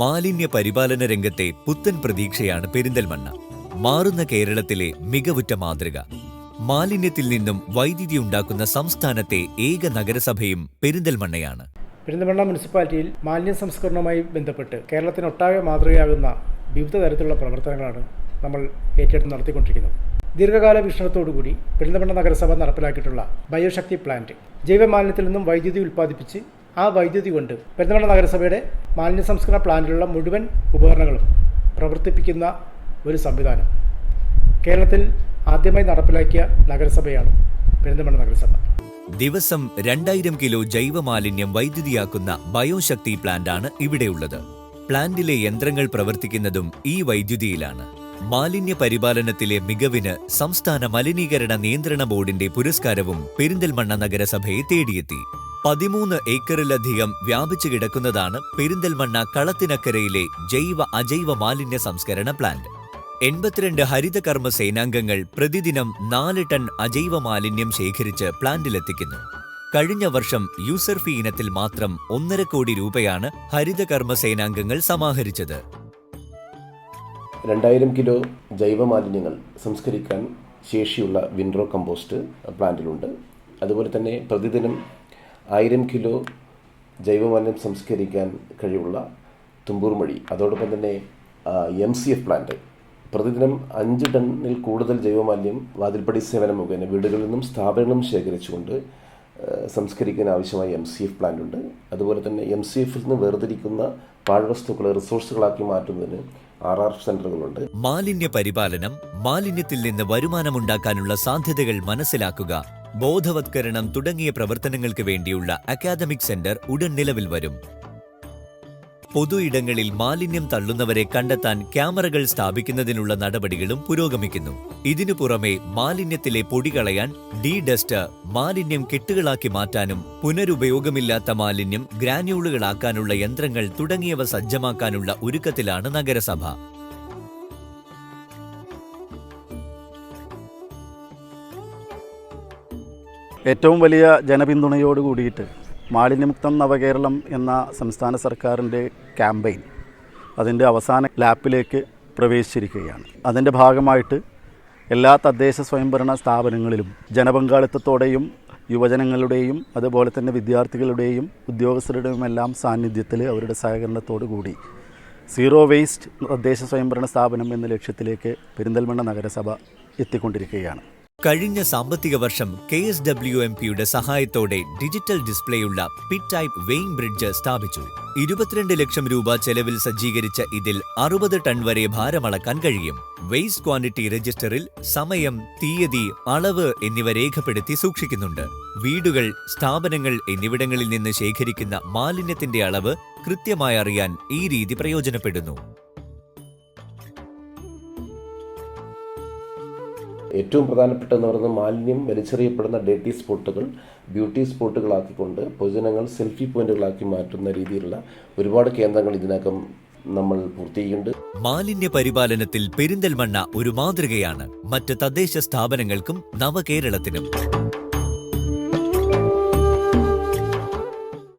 മാലിന്യ പരിപാലന രംഗത്തെ പുത്തൻ പ്രതീക്ഷയാണ് പെരിന്തൽമണ്ണ. മാറുന്ന കേരളത്തിലെ മികവുറ്റ മാതൃക. മാലിന്യത്തിൽ നിന്നും വൈദ്യുതി ഉണ്ടാക്കുന്ന സംസ്ഥാനത്തെ ഏക നഗരസഭയും പെരിന്തൽമണ്ണയാണ്. പെരിന്തൽമണ്ണ മുനിസിപ്പാലിറ്റിയിൽ മാലിന്യ സംസ്കരണവുമായി ബന്ധപ്പെട്ട് കേരളത്തിനൊട്ടാകെ മാതൃകയാകുന്ന വിവിധ തരത്തിലുള്ള പ്രവർത്തനങ്ങളാണ് നമ്മൾ ഏറ്റെടുത്ത് നടത്തിക്കൊണ്ടിരിക്കുന്നത്. ദീർഘകാല വീക്ഷണത്തോടുകൂടി പെരിന്തൽമണ്ണ നഗരസഭ നടപ്പിലാക്കിയിട്ടുള്ള ബയോശക്തി പ്ലാന്റ് ജൈവമാലിന്യത്തിൽ നിന്നും വൈദ്യുതി ഉൽപ്പാദിപ്പിച്ച് ആ വൈദ്യുതി കൊണ്ട് പെരിന്തൽമണ്ണ നഗരസഭയുടെ മാലിന്യ സംസ്കരണ പ്ലാന്റിലുള്ള മുഴുവൻ ഉപകരണങ്ങളും പ്രവർത്തിപ്പിക്കുന്ന ഒരു സംവിധാനം. കേരളത്തിൽ ആദ്യമായി നടപ്പിലാക്കിയ നഗരസഭയാണ് പെരിന്തൽമണ്ണ നഗരസഭ. ദിവസം രണ്ടായിരം കിലോ ജൈവമാലിന്യം വൈദ്യുതിയാക്കുന്ന ബയോശക്തി പ്ലാന്റാണ് ഇവിടെയുള്ളത്. പ്ലാന്റിലെ യന്ത്രങ്ങൾ പ്രവർത്തിക്കുന്നതും ഈ വൈദ്യുതിയിലാണ്. മാലിന്യ പരിപാലനത്തിലെ മികവിന് സംസ്ഥാന മലിനീകരണ നിയന്ത്രണ ബോർഡിന്റെ പുരസ്കാരവും പെരിന്തൽമണ്ണ നഗരസഭയെ തേടിയെത്തി. പതിമൂന്ന് ഏക്കറിലധികം വ്യാപിച്ചു കിടക്കുന്നതാണ് പെരിന്തൽമണ്ണ കളത്തിനക്കരയിലെ ജൈവ അജൈവ മാലിന്യ സംസ്കരണ പ്ലാന്റ് എൺപത്തിരണ്ട് ഹരിതകർമ്മ സേനാംഗങ്ങൾ പ്രതിദിനം നാല് ടൺ അജൈവ മാലിന്യം ശേഖരിച്ച് പ്ലാന്റിലെത്തിക്കുന്നു കഴിഞ്ഞ വർഷം യൂസർ ഫീ ഇനത്തിൽ മാത്രം ഒന്നര കോടി രൂപയാണ് ഹരിതകർമ്മ സേനാംഗങ്ങൾ സമാഹരിച്ചത്. രണ്ടായിരം കിലോ ജൈവ മാലിന്യങ്ങൾ സംസ്കരിക്കാൻ ശേഷിയുള്ള വിൻഡ്രോ കമ്പോസ്റ്റ് പ്ലാന്റിലുണ്ട് അതുപോലെ തന്നെ പ്രതിദിനം ആയിരം കിലോ ജൈവമാലിന്യം സംസ്കരിക്കാൻ കഴിവുള്ള തുമ്പൂർ മഴി അതോടൊപ്പം തന്നെ എം സി എഫ് പ്ലാന്റ് പ്രതിദിനം അഞ്ച് ടണ്ണിൽ കൂടുതൽ ജൈവമാലിന്യം വാതിൽപ്പടി സേവനം മുഖേന വീടുകളിൽ നിന്നും സ്ഥാപനങ്ങളും ശേഖരിച്ചുകൊണ്ട് സംസ്കരിക്കാൻ ആവശ്യമായ എം സി എഫ് പ്ലാന്റ് ഉണ്ട്. അതുപോലെ തന്നെ എം സി എഫിൽ നിന്ന് വേർതിരിക്കുന്ന പാഴ്വസ്തുക്കളെ റിസോഴ്സുകളാക്കി മാറ്റുന്നതിന് ആർ ആർ സെന്ററുകളുണ്ട്. മാലിന്യ പരിപാലനം മാലിന്യത്തിൽ നിന്ന് വരുമാനമുണ്ടാക്കാനുള്ള സാധ്യതകൾ മനസ്സിലാക്കുക ബോധവത്കരണം തുടങ്ങിയ പ്രവർത്തനങ്ങൾക്ക് വേണ്ടിയുള്ള അക്കാദമിക് സെന്റർ ഉടൻ നിലവിൽ വരും. പൊതു ഇടങ്ങളിൽ മാലിന്യം തള്ളുന്നവരെ കണ്ടെത്താൻ ക്യാമറകൾ സ്ഥാപിക്കുന്നതിനുള്ള നടപടികളും പുരോഗമിക്കുന്നു. ഇതിനു പുറമെ മാലിന്യത്തിലെ പൊടി കളയാൻ ഡി ഡസ്റ്റ് മാലിന്യം കെട്ടുകളാക്കി മാറ്റാനും പുനരുപയോഗമില്ലാത്ത മാലിന്യം ഗ്രാന്യൂളുകളാക്കാനുള്ള യന്ത്രങ്ങൾ തുടങ്ങിയവ സജ്ജമാക്കാനുള്ള ഒരുക്കത്തിലാണ് നഗരസഭ. ഏറ്റവും വലിയ ജനപിന്തുണയോട് കൂടിയിട്ട് മാലിന്യമുക്തം നവകേരളം എന്ന സംസ്ഥാന സർക്കാരിന്റെ ക്യാമ്പയിൻ അതിന്റെ അവസാന ലാപ്പിലേക്ക് പ്രവേശിച്ചിരിക്കുകയാണ്. അതിന്റെ ഭാഗമായിട്ട് എല്ലാ തദ്ദേശ സ്വയംഭരണ സ്ഥാപനങ്ങളിലും ജനപങ്കാളിത്തത്തോടെയും യുവജനങ്ങളുടെയും അതുപോലെ തന്നെ വിദ്യാർത്ഥികളുടെയും ഉദ്യോഗസ്ഥരുടെയും എല്ലാം സാന്നിധ്യത്തിൽ അവരുടെ സഹകരണത്തോടു കൂടി സീറോ വേസ്റ്റ് തദ്ദേശ സ്വയംഭരണ സ്ഥാപനം എന്ന ലക്ഷ്യത്തിലേക്ക് പെരിന്തൽമണ്ണ നഗരസഭ എത്തിക്കൊണ്ടിരിക്കുകയാണ്. കഴിഞ്ഞ സാമ്പത്തിക വർഷം കെ എസ് ഡബ്ല്യു എം പിയുടെ സഹായത്തോടെ ഡിജിറ്റൽ ഡിസ്പ്ലേയുള്ള പിറ്റ് ടൈപ്പ് വെയിങ് ബ്രിഡ്ജ് സ്ഥാപിച്ചു. ഇരുപത്തിരണ്ട് ലക്ഷം രൂപ ചെലവിൽ സജ്ജീകരിച്ച ഇതിൽ അറുപത് ടൺ വരെ ഭാരമളക്കാൻ കഴിയും. വെയ്സ് ക്വാണ്ടിറ്റി രജിസ്റ്ററിൽ സമയം തീയതി അളവ് എന്നിവ രേഖപ്പെടുത്തി സൂക്ഷിക്കുന്നുണ്ട്. വീടുകൾ സ്ഥാപനങ്ങൾ എന്നിവിടങ്ങളിൽ നിന്ന് ശേഖരിക്കുന്ന മാലിന്യത്തിന്റെ അളവ് കൃത്യമായി അറിയാൻ ഈ രീതി പ്രയോജനപ്പെടുന്നു. ഏറ്റവും പ്രധാനപ്പെട്ടതെന്ന് പറയുന്നത് മാലിന്യം വലിച്ചെറിയപ്പെടുന്ന ഡേറ്റി സ്പോട്ടുകൾ ബ്യൂട്ടി സ്പോട്ടുകളാക്കിക്കൊണ്ട് പൊതുജനങ്ങൾ സെൽഫി പോയിന്റുകളാക്കി മാറ്റുന്ന രീതിയിലുള്ള ഒരുപാട് കേന്ദ്രങ്ങൾ ഇതിനകം നമ്മൾ പൂർത്തീകരിക്കുന്നുണ്ട്. മാലിന്യ പരിപാലനത്തിൽ പെരിന്തൽമണ്ണ ഒരു മാതൃകയാണ്. മറ്റ് തദ്ദേശ സ്ഥാപനങ്ങൾക്കും നവകേരളത്തിനും.